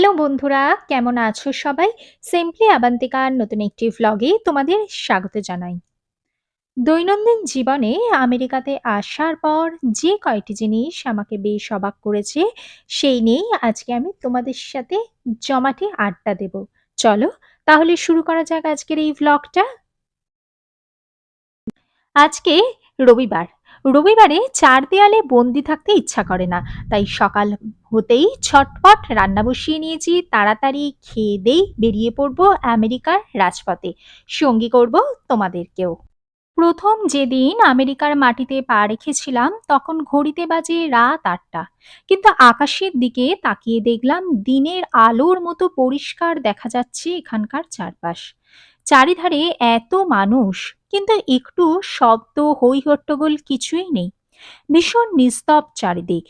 Hello বন্ধুরা, কেমন আছো সবাই? সিম্পলি আবান্তিকার নতুন একটি ভ্লগে তোমাদের স্বাগত জানাই। দৈনন্দিন জীবনে আমেরিকাতে আসার পর যে কয়টি জিনিস আমাকে বেশ অবাক করেছে, সেই নিয়েই আজকে আমি তোমাদের সাথে জমাটি আড্ডা দেব। চলো তাহলে শুরু করা যাক আজকের এই ভ্লগটা। আজকে রবিবার। রবিবারে চার দেয়ালে বন্দি থাকতে ইচ্ছা করে না। তাই সকাল হতেই ছটপট রান্না বসিয়ে নিয়েছি। তাড়াতাড়ি খেয়ে দেই বেরিয়ে পড়ব আমেরিকার রাজপথে। সঙ্গী করব তোমাদেরকেও। প্রথম যেদিন আমেরিকার মাটিতে পা রেখেছিলাম, তখন ঘড়িতে বাজে রাত আটটা কিন্তু আকাশের দিকে তাকিয়ে দেখলাম দিনের আলোর মতো পরিষ্কার দেখা যাচ্ছে এখানকার চারপাশ চারিধারে এত মানুষ, কিন্তু একটু শব্দ হই হট্টগোল কিছুই নেই। ভীষণ নিস্তব চারিদিক।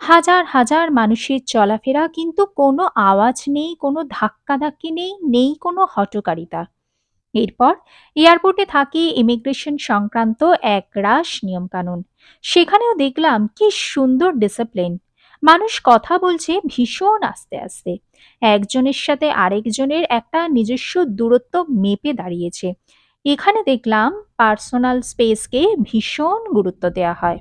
হাজার হাজার মানুষের চলাফেরা, কিন্তু কোনো আওয়াজ নেই, কোনো ধাক্কাধাক্কি নেই নেই কোনো হটকারিতা। এরপর এয়ারপোর্টে থাকে ইমিগ্রেশন সংক্রান্ত একরাশ নিয়মকানুন। সেখানেও দেখলাম কি সুন্দর ডিসিপ্লিন মানুষ কথা বলছে ভীষণ আস্তে আস্তে। একজনের সাথে আরেকজনের একটা নিজস্ব দূরত্ব মেপে দাঁড়িয়েছে। এখানে দেখলাম পার্সোনাল স্পেসকে ভীষণ গুরুত্ব দেওয়া হয়।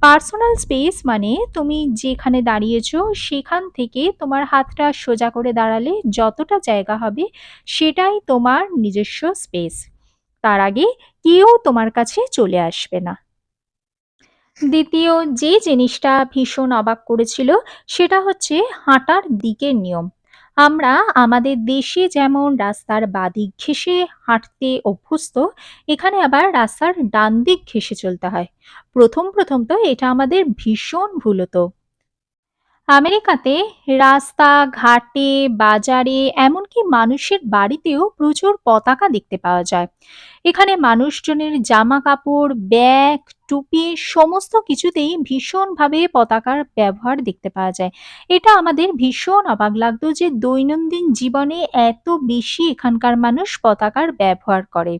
পার্সোনাল স্পেস মানে তুমি যেখানে দাঁড়িয়েছো, সেখান থেকে তোমার হাতটা সোজা করে দাঁড়ালে যতটা জায়গা হবে, সেটাই তোমার নিজস্ব স্পেস। তার আগে কেউ তোমার কাছে চলে আসবে না। দ্বিতীয় যে জিনিসটা ভীষণ অবাক করেছিল, সেটা হচ্ছে হাঁটার দিকের নিয়ম। আমরা আমাদের দেশে যেমন রাস্তার বাদিক ঘেঁষে হাঁটতে অভ্যস্ত, এখানে আবার রাস্তার ডান দিক ঘেঁষে চলতে হয়। প্রথম প্রথম তো এটা আমাদের ভীষণ ভুল হতো। আমেরিকাতে রাস্তা, ঘাটে, বাজারে, এমনকি মানুষের বাড়িতেও প্রচুর পতাকা দেখতে পাওয়া যায়। এখানে মানুষজনের জামা কাপড় ব্যাগ, টুপি সমস্ত কিছুতেই ভীষণভাবে পতাকার ব্যবহার দেখতে পাওয়া যায়। এটা আমাদের ভীষণ অবাক লাগতো যে দৈনন্দিন জীবনে এত বেশি এখানকার মানুষ পতাকার ব্যবহার করে।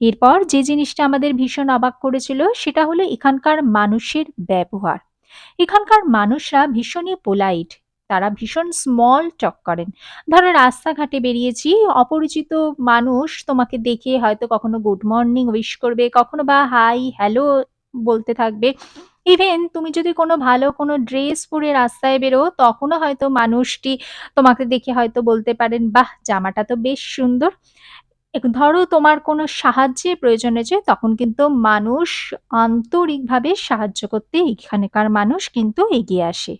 এরপর যে জিনিসটা আমাদের ভীষণ অবাক করেছিল, সেটা হলো এখানকার মানুষের ব্যবহার। এখানকার মানুষরা ভীষণই পোলাইট তারা ভীষণ স্মল টক করেন। ধরো রাস্তাঘাটে বেরিয়েছি, অপরিচিত মানুষ তোমাকে দেখে হয়তো কখনো গুড মর্নিং উইশ করবে, কখনো বা হাই হ্যালো বলতে থাকবে। ইভেন তুমি যদি কোনো ভালো কোনো ড্রেস পরে রাস্তায় বেরো, তখনও হয়তো মানুষটি তোমাকে দেখে হয়তো বলতে পারেন, বাহ, জামাটা তো বেশ সুন্দর। ধরো তোমার কোনো সাহায্যের প্রয়োজন হয়েছে তখন কিন্তু মানুষ আন্তরিকভাবে সাহায্য করতে এখানকার মানুষ কিন্তু এগিয়ে আসে।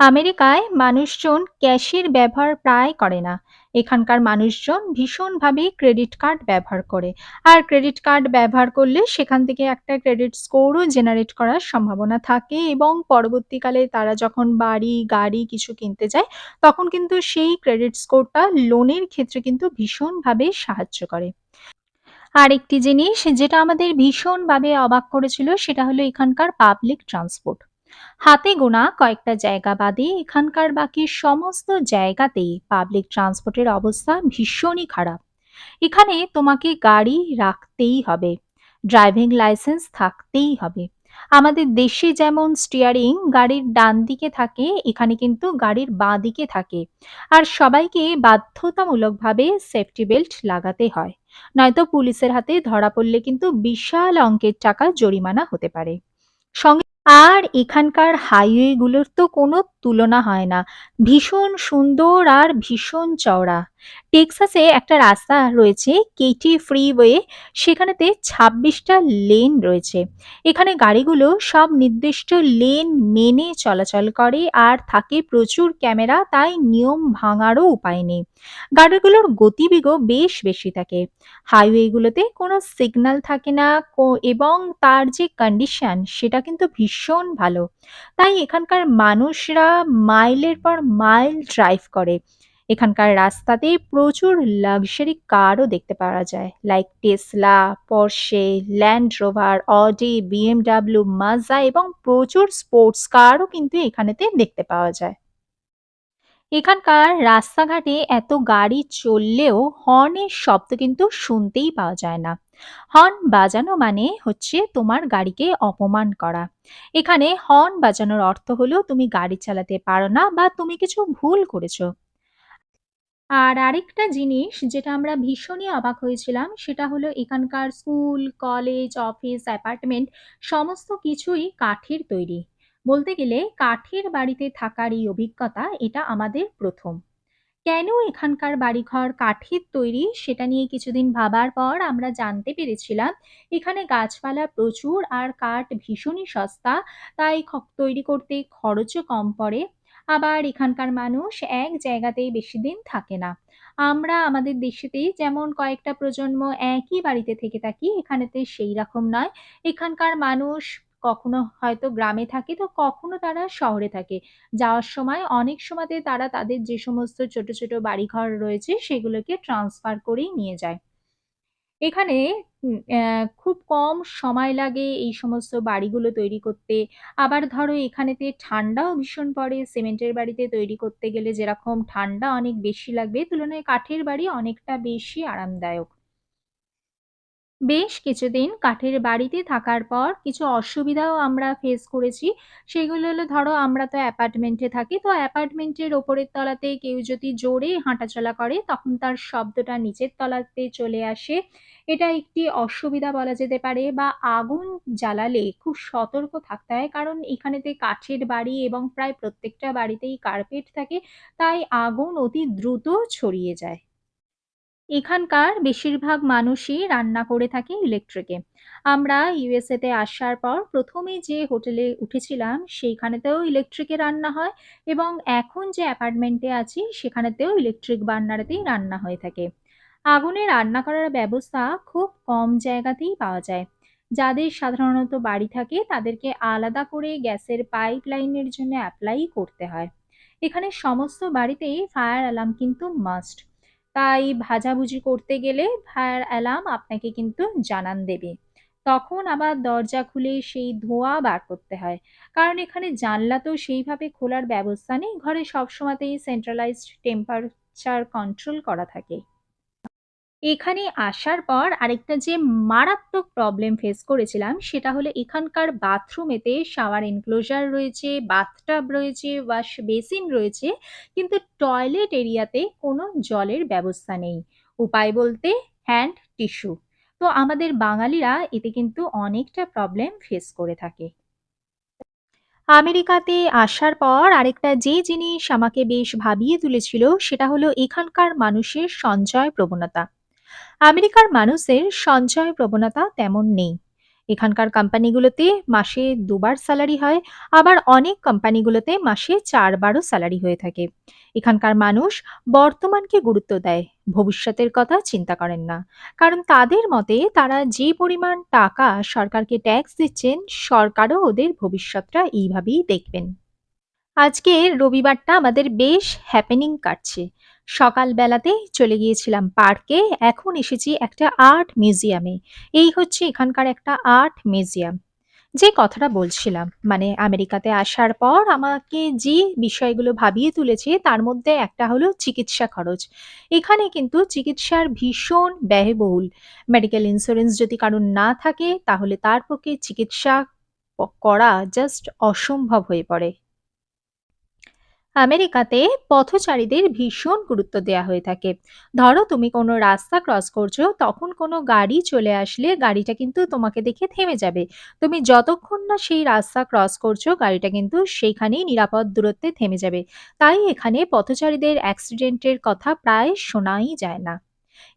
আমেরিকায় মানুষজন ক্যাশের ব্যবহার প্রায় করে না। এখানকার মানুষজন ভীষণভাবে ক্রেডিট কার্ড ব্যবহার করে। আর ক্রেডিট কার্ড ব্যবহার করলে সেখান থেকে একটা ক্রেডিট স্কোরও জেনারেট করার সম্ভাবনা থাকে এবং পরবর্তীকালে তারা যখন বাড়ি, গাড়ি কিছু কিনতে যায়, তখন কিন্তু সেই ক্রেডিট স্কোরটা লোনের ক্ষেত্রে কিন্তু ভীষণভাবে সাহায্য করে। আরেকটি জিনিস যেটা আমাদের ভীষণভাবে অবাক করেছিল সেটা হলো এখানকার পাবলিক ট্রান্সপোর্ট হাতে গোনা কয়েকটা জায়গা বাদে এখানকার বাকি সমস্ত জায়গাতেই পাবলিক ট্রান্সপোর্টের অবস্থা ভীষণই খারাপ। এখানে তোমাকে গাড়ি রাখতেই হবে ড্রাইভিং লাইসেন্স থাকতেই হবে। আমাদের দেশে যেমন স্টিয়ারিং গাড়ির ডান দিকে থাকে, এখানে কিন্তু গাড়ির বাঁ দিকে থাকে। আর সবাইকে বাধ্যতামূলকভাবে সেফটি বেল্ট লাগাতে হয়। নয়তো পুলিশের হাতে ধরা পড়লে কিন্তু বিশাল অঙ্কের টাকা জরিমানা হতে পারে। সঙ্গে আর এখানকার হাইওয়েগুলোর তো কোনো তুলনা হয় না। ভীষণ সুন্দর আর ভীষণ চওড়া। টেক্সাসে একটা রাস্তা রয়েছে, কেটি ফ্রিওয়ে। সেখানেতে ছাব্বিশটা লেন রয়েছে। এখানে গাড়িগুলো সব নির্দিষ্ট লেন মেনে চলাচল করে আর থাকে প্রচুর ক্যামেরা, তাই নিয়ম ভাঙারও উপায় নেই। গাড়িগুলোর গতিবেগও বেশ বেশি থাকে। হাইওয়েগুলোতে কোনো সিগন্যাল থাকে না এবং তার যে কন্ডিশন, সেটা কিন্তু ভীষণ ভালো। তাই এখানকার মানুষরা মাইলের পর মাইল ড্রাইভ করে। এখানকার রাস্তাতে প্রচুর লাক্সারি কারও দেখতে পাওয়া যায়। Like Tesla Porsche Land Rover Audi BMW Mazda এবং প্রচুর স্পোর্টস কারও কিন্তু এখানেতে দেখতে পাওয়া যায়। এখানকার রাস্তাঘাটে এত গাড়ি চললেও হর্নের শব্দ কিন্তু শুনতেই পাওয়া যায় না। হর্ন বাজানো মানে হচ্ছে তোমার গাড়িকে অপমান করা। এখানে হর্ন বাজানোর অর্থ হলো তুমি গাড়ি চালাতে পারো না বা তুমি কিছু ভুল করেছ। আর আরেকটা জিনিস যেটা আমরা ভীষণই অবাক হয়েছিলাম সেটা হলো এখানকার স্কুল, কলেজ, অফিস, অ্যাপার্টমেন্ট সমস্ত কিছুই কাঠের তৈরি। বলতে গেলে কাঠের বাড়িতে থাকার এই অভিজ্ঞতা এটা আমাদের ১ম। কেন এখানকার বাড়িঘর, কাঠের তৈরি সেটা নিয়ে কিছুদিন ভাবার পর আমরা জানতে পেরেছিলাম, এখানে গাছপালা প্রচুর আর কাঠ ভীষণই সস্তা, তাই তৈরি করতে খরচও কম পড়ে। আবার এখানকার মানুষ এক জায়গাতেই বেশি দিন থাকে না। আমরা আমাদের দেশেতেই যেমন কয়েকটা প্রজন্ম একই বাড়িতে থেকে থাকি, এখানেতে সেই রকম নয়। এখানকার মানুষ কখনো হয়তো গ্রামে থাকে তো কখনো তারা শহরে থাকে যাওয়ার সময় অনেক সময়তে তারা তাদের যে সমস্ত ছোট, ছোট বাড়িঘর রয়েছে সেগুলোকে ট্রান্সফার করেই নিয়ে যায়। এখানে খুব কম সময় লাগে এই সমস্ত বাড়িগুলো তৈরি করতে। আবার ধরো এখানেতে ঠান্ডাও ভীষণ পড়ে। সিমেন্টের বাড়িতে তৈরি করতে গেলে যেরকম ঠান্ডা অনেক বেশি লাগবে, তুলনায় কাঠের বাড়ি অনেকটা বেশি আরামদায়ক। বেশ কিছুদিন কাঠের বাড়িতে থাকার পর কিছু অসুবিধাও আমরা ফেস করেছি। সেগুলো হলো ধরো আমরা তো অ্যাপার্টমেন্টে থাকি। তো অ্যাপার্টমেন্টের ওপরের তলাতে কেউ যদি জোরে হাঁটাচলা করে তখন তার শব্দটা নিচের তলাতে চলে আসে। এটা একটি অসুবিধা বলা যেতে পারে বা আগুন জ্বালালে খুব সতর্ক থাকতে হয়। কারণ এখানেতে কাঠের বাড়ি এবং প্রায় প্রত্যেকটা বাড়িতেই কার্পেট থাকে। তাই আগুন অতি দ্রুত ছড়িয়ে যায়। এখানকার বেশিরভাগ মানুষই রান্না করে থাকে ইলেকট্রিকে। আমরা ইউএসএ তে আসার পর ১ম এ যে হোটেলে উঠেছিলাম, সেইখানেতেও ইলেকট্রিকে রান্না হয় এবং এখন যে অ্যাপার্টমেন্টে আছি, সেখানেতেও ইলেকট্রিক বার্নারেতেই রান্না হয়ে থাকে। আগুনে রান্না করার ব্যবস্থা খুব কম জায়গাতেই পাওয়া যায়। যাদের সাধারণত বাড়ি থাকে, তাদেরকে আলাদা করে গ্যাসের পাইপ লাইনের জন্য অ্যাপ্লাই করতে হয়। এখানে সমস্ত বাড়িতেই ফায়ার অ্যালার্ম কিন্তু মাস্ট। তাই ভাজাভুজি করতে গেলে ফায়ার অ্যালার্ম আপনাকে কিন্তু জানান দেবে। তখন আবার দরজা খুলে সেই ধোঁয়া বার করতে হয়। কারণ এখানে জানলা তো সেইভাবে খোলার ব্যবস্থা নেই। ঘরে সবসময়তেই সেন্ট্রালাইজড টেম্পারেচার কন্ট্রোল করা থাকে। এখানে আসার পর আরেকটা যে মারাত্মক প্রবলেম ফেস করেছিলাম সেটা হলো এখানকার বাথরুমেতে শাওয়ার এনক্লোজার রয়েছে, বাথটাব রয়েছে, ওয়াশ বেসিন রয়েছে কিন্তু টয়লেট এরিয়াতে কোনো জলের ব্যবস্থা নেই। উপায় বলতে হ্যান্ড টিস্যু। তো আমাদের বাঙালিরা এতে কিন্তু অনেকটা প্রবলেম ফেস করে থাকে। আমেরিকাতে আসার পর আরেকটা যে জিনিস আমাকে বেশ ভাবিয়ে তুলেছিল সেটা হলো এখানকার মানুষের সঞ্চয় প্রবণতা। আমেরিকার মানুষের সঞ্চয় প্রবণতা তেমন নেই। এখানকার কোম্পানিগুলোতে মাসে দুবার স্যালারি হয়, আবার অনেক কোম্পানিগুলোতে মাসে চারবারও স্যালারি হয়ে থাকে। এখানকার মানুষ বর্তমানকে গুরুত্ব দেয়, ভবিষ্যতের কথা চিন্তা করেন না। কারণ তাদের মতে তারা যে পরিমাণ টাকা সরকারকে ট্যাক্স দিচ্ছেন, সরকারও ওদের ভবিষ্যৎটা এইভাবেই দেখবেন। আজকে রবিবারটা আমাদের বেশ হ্যাপেনিং কাটছে। সকালবেলাতেই চলে গিয়েছিলাম পার্কে, এখন এসেছি একটা আর্ট মিউজিয়ামে। এই হচ্ছে এখানকার একটা আর্ট মিউজিয়াম। যে কথাটা বলছিলাম, মানে আমেরিকাতে আসার পর আমাকে যে বিষয়গুলো ভাবিয়ে তুলেছে তার মধ্যে একটা হলো চিকিৎসা খরচ। এখানে কিন্তু চিকিৎসার ভীষণ ব্যয়বহুল। মেডিকেল ইন্স্যুরেন্স যদি কারোর না থাকে তাহলে তার পক্ষে চিকিৎসা করা জাস্ট অসম্ভব হয়ে পড়ে। আমেরিকাতে পথচারীদের ভীষণ গুরুত্ব দেওয়া হয়ে থাকে। ধরো তুমি কোনো রাস্তা ক্রস করছ, তখন কোনো গাড়ি চলে আসলে গাড়িটা কিন্তু তোমাকে দেখে থেমে যাবে। তুমি যতক্ষণ না সেই রাস্তা ক্রস করছ, গাড়িটা কিন্তু সেইখানেই নিরাপদ দূরত্বে থেমে যাবে। তাই এখানে পথচারীদের অ্যাক্সিডেন্টের কথা প্রায় শোনাই যায় না।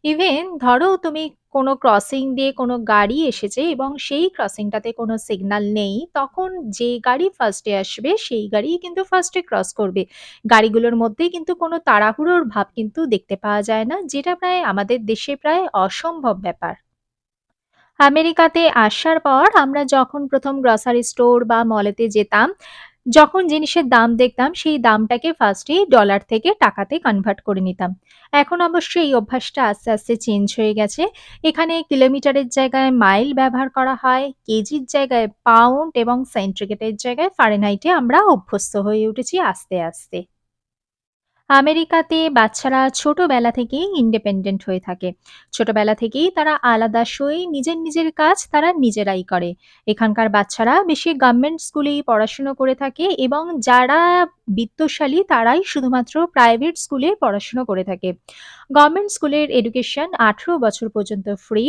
ইভেন ধরো তুমি কোনো ক্রসিং দিয়ে কোনো গাড়ি এসেছে এবং সেই ক্রসিংটাতে কোনো সিগন্যাল নেই, তখন যে গাড়ি ফার্স্টে আসবে সেই গাড়ি কিন্তু ফার্স্টে ক্রস করবে। গাড়িগুলোর মধ্যেই কিন্তু কোনো তাড়াহুড়োর ভাব কিন্তু দেখতে পাওয়া যায় না, যেটা প্রায় আমাদের দেশে প্রায় অসম্ভব ব্যাপার। আমেরিকাতে আসার পর আমরা যখন প্রথম গ্রোসারি স্টোর বা মলেতে যেতাম, যখন জিনিসের দাম দেখতাম সেই দামটাকে ফার্স্টেই ডলার থেকে টাকাতে কনভার্ট করে নিতাম। এখন অবশ্য এই অভ্যাসটা আস্তে, আস্তে চেঞ্জ হয়ে গেছে। এখানে কিলোমিটারের জায়গায় মাইল ব্যবহার করা হয়, কেজির জায়গায় পাউন্ড এবং সেন্টিগ্রেডের জায়গায় ফারেনহাইটে আমরা অভ্যস্ত হয়ে উঠেছি আস্তে, আস্তে। আমেরিকাতে বাচ্চারা ছোটবেলা থেকেই ইন্ডিপেন্ডেন্ট হয়ে থাকে। ছোটবেলা থেকেই তারা আলাদা সয়ে নিজের, নিজের কাজ তারা নিজেরাই করে। এখানকার বাচ্চারা বেশি গভর্নমেন্ট স্কুলেই পড়াশুনো করে থাকে এবং যারা বিত্তশালী তারাই শুধুমাত্র প্রাইভেট স্কুলে পড়াশুনো করে থাকে। গভর্নমেন্ট স্কুলের এডুকেশন ১৮ বছর পর্যন্ত ফ্রি।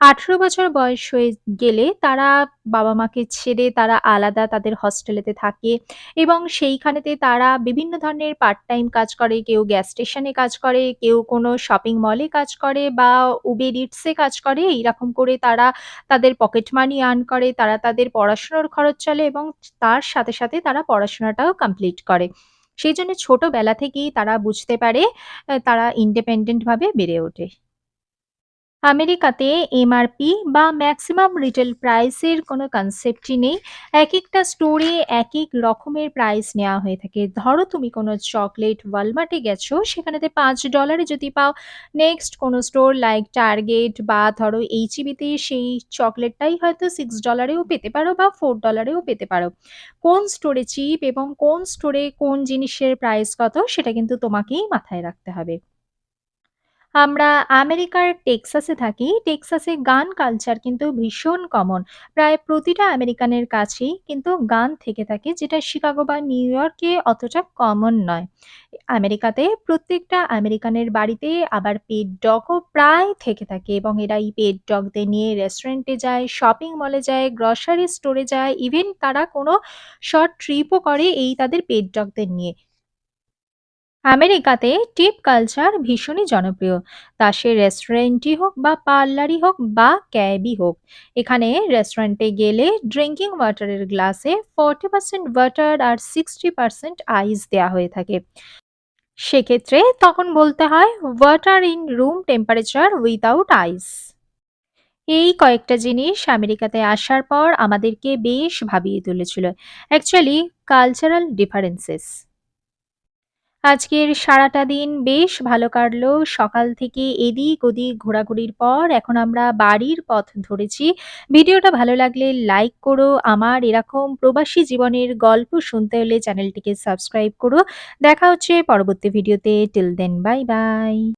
১৮ বছর বয়স হয়ে গেলে তারা বাবা-মাকে ছেড়ে তারা আলাদা তাদের হস্টেলেতে থাকে এবং সেইখানেতে তারা বিভিন্ন ধরনের পার্ট টাইম কাজ করে। কেউ গ্যাস স্টেশনে কাজ করে, কেউ কোনো শপিং মলে কাজ করে বা উবের ইটসে কাজ করে। এইরকম করে তারা তাদের পকেট মানি আর্ন করে। তারা তাদের পড়াশুনোর খরচ চলে এবং তার সাথে, সাথে তারা পড়াশোনাটাও কমপ্লিট করে। সেই জন্য ছোটবেলা থেকেই তারা বুঝতে পারে তারা ইন্ডিপেন্ডেন্টভাবে বেড়ে ওঠে। আমেরিকাতে এমআরপি বা ম্যাক্সিমাম রিটেল প্রাইসের কোনো কনসেপ্টই নেই। এক একটা স্টোরে এক এক রকমের প্রাইস নেওয়া হয়ে থাকে। ধরো তুমি কোনো চকলেট ওয়ালমার্টে গেছো, সেখানেতে $৫ এ যদি পাও, নেক্সট কোনো স্টোর লাইক টার্গেট বা ধরো এইচইবিতে সেই চকলেটটাই হয়তো সিক্স ডলারেও পেতে পারো বা ফোর ডলারেও পেতে পারো। কোন স্টোরে চিপ এবং কোন স্টোরে কোন জিনিসের প্রাইস কত সেটা কিন্তু তোমাকেই মাথায় রাখতে হবে। আমরা আমেরিকার টেক্সাসে থাকি। টেক্সাসে গান কালচার কিন্তু ভীষণ কমন। প্রায় প্রতিটা আমেরিকানের কাছেই কিন্তু গান থেকে থাকে যেটা শিকাগো বা নিউ ইয়র্কে অতটা কমন নয়। আমেরিকাতে প্রত্যেকটা আমেরিকানের বাড়িতে আবার পেট ডগও প্রায় থেকে থাকে এবং এরা এই পেট ডগদের নিয়ে রেস্টুরেন্টে যায়, শপিং মলে যায়, গ্রোসারি স্টোরে যায়, ইভেন তারা কোনো শর্ট ট্রিপও করে এই তাদের পেট ডগদের নিয়ে। আমেরিকাতে টিপ কালচার ভীষণই জনপ্রিয়। তা সে রেস্টুরেন্টই হোক বা পার্লারই হোক বা ক্যাবই হোক। এখানে রেস্টুরেন্টে গেলে ড্রিংকিং ওয়াটারের গ্লাসে 40% ওয়াটার আর 60% আইস দেওয়া হয়ে থাকে। সেক্ষেত্রে তখন বলতে হয় water in room temperature without ice. এই কয়েকটা জিনিস আমেরিকাতে আসার পর আমাদেরকে বেশ ভাবিয়ে তুলেছিল। Actually cultural differences. আজকের সারাটা দিন বেশ ভালো কাটলো। সকাল থেকে এদিক-ওদিক ঘোরাঘুরির পর এখন আমরা বাড়ির পথ ধরেছি। ভিডিওটা ভালো লাগলে লাইক করো। আমার এরকম প্রবাসী জীবনের গল্প শুনতে হলে চ্যানেলটিকে সাবস্ক্রাইব করো। দেখা হচ্ছে পরবর্তী ভিডিওতে। Till then bye, bye.